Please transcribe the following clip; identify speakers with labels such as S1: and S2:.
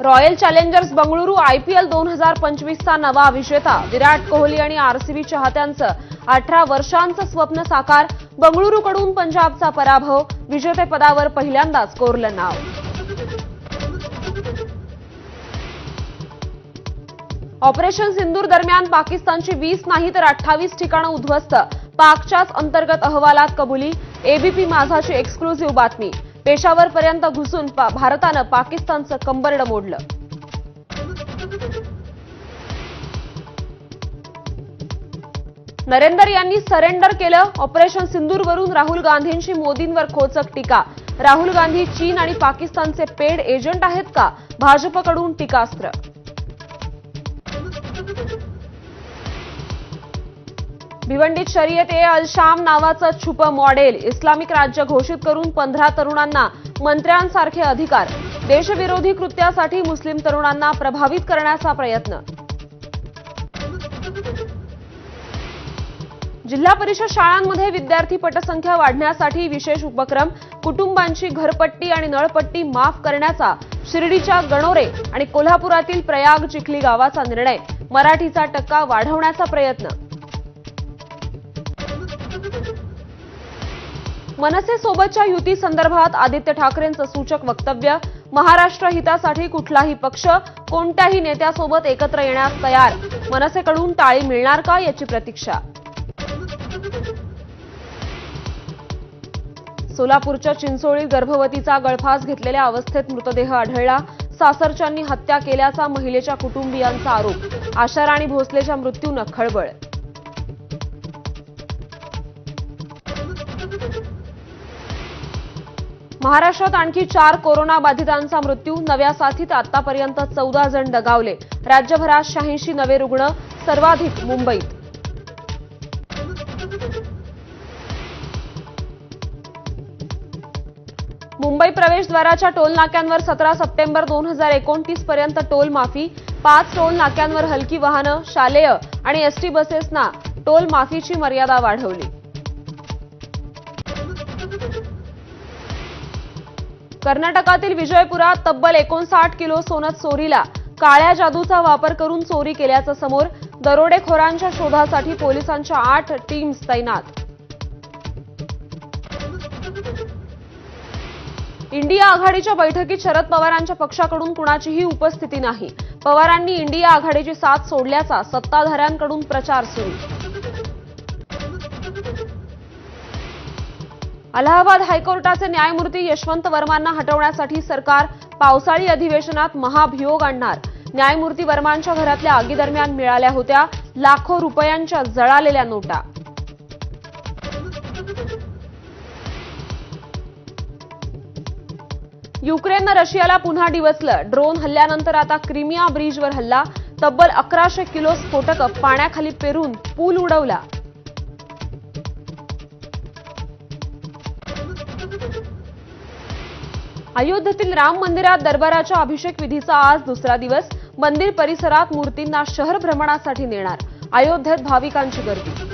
S1: Royal challengers Bengaluru IPL दोन हजार पंचवीसचा नवा विजेता विराट कोहली आणि आरसीबी चाहत्यांचं अठरा वर्षांचं स्वप्न साकार बंगळुरूकडून पंजाबचा पराभव. विजेतेपदावर पहिल्यांदाच कोरलं नाव. ऑपरेशन सिंदूर दरम्यान पाकिस्तानची वीस नाही तर अठ्ठावीस ठिकाणं उद्ध्वस्त. पाकच्याच अंतर्गत अहवालात कबुली. एबीपी माझाची एक्सक्लुझिव्ह बातमी. पेशावरपर्यंत घुसून पा- भारतानं पाकिस्तानचं कंबरडं मोडलं. नरेंदर यांनी सरेंडर केलं. ऑपरेशन सिंदूरवरून राहुल गांधींशी मोदींवर खोचक टीका. राहुल गांधी चीन आणि पाकिस्तानचे पेड एजंट आहेत का? भाजपकडून टीकास्त्र. भिवंडीत शर्यत ए अल शाम नावाचं छुप मॉडेल इस्लामिक राज्य घोषित करून पंधरा तरुणांना मंत्र्यांसारखे अधिकार. देशविरोधी कृत्यासाठी मुस्लिम तरुणांना प्रभावित करण्याचा प्रयत्न. जिल्हा परिषद शाळांमध्ये विद्यार्थी पटसंख्या वाढण्यासाठी विशेष उपक्रम कुटुंबांची घरपट्टी आणि नळपट्टी माफ करण्याचा शिर्डीच्या गणोरे आणि कोल्हापुरातील प्रयाग चिखली गावाचा निर्णय. मराठीचा टक्का वाढवण्याचा प्रयत्न. मनसे सोबतच्या युती संदर्भात आदित्य ठाकरेंचं सूचक वक्तव्य महाराष्ट्र हितासाठी कुठलाही पक्ष कोणत्याही नेत्यासोबत एकत्र येण्यास तयार. मनसेकडून टाळी मिळणार का याची प्रतीक्षा? सोलापूरच्या चिंचोळी गर्भवतीचा गळफास घेतलेल्या अवस्थेत मृतदेह आढळला. सासरच्यांनी हत्या केल्याचा महिलेच्या कुटुंबियांचा आरोप. आशाराणी भोसलेच्या मृत्यूनं खळबळ. महाराष्ट्रात आणखी चार कोरोना बाधितांचा मृत्यू नव्या साथीत आतापर्यंत चौदा जण दगावले. राज्यभरात शहाऐंशी नवे रुग्ण सर्वाधिक मुंबईत. मुंबई प्रवेशद्वाराच्या टोल नाक्यांवर सतरा सप्टेंबर दोन हजार एकोणतीस पर्यंत टोल माफी पाच टोल नाक्यांवर हलकी वाहनं शालेय आणि एसटी बसेसना टोल माफीची मर्यादा वाढवली. कर्नाटकातील विजयपुरात तब्बल एकोणसाठ किलो सोनं चोरीला काळ्या जादूचा वापर करून चोरी केल्याचं समोर दरोडेखोरांच्या शोधासाठी पोलिसांच्या आठ टीम्स तैनात. इंडिया आघाडीच्या बैठकीत शरद पवारांच्या पक्षाकडून कुणाचीही उपस्थिती नाही. पवारांनी इंडिया आघाडीची साथ सोडल्याचा सत्ताधाऱ्यांकडून प्रचार सुरू. अलाहाबाद हायकोर्टाचे न्यायमूर्ती यशवंत वर्मांना हटवण्यासाठी सरकार पावसाळी अधिवेशनात महाभियोग आणणार. न्यायमूर्ती वर्मांच्या घरातल्या आगीदरम्यान मिळाल्या होत्या लाखो रुपयांच्या जळालेल्या नोटा. युक्रेननं रशियाला पुन्हा डिवचलं. ड्रोन हल्ल्यानंतर आता क्रिमिया ब्रिजवर हल्ला. तब्बल अकराशे किलो स्फोटकं पाण्याखाली पेरून पूल उडवला. अयोध्येतील राम मंदिरात दरबाराच्या अभिषेक विधीचा आज दुसरा दिवस. मंदिर परिसरात मूर्तींना शहर भ्रमणासाठी नेणार. अयोध्येत भाविकांची गर्दी.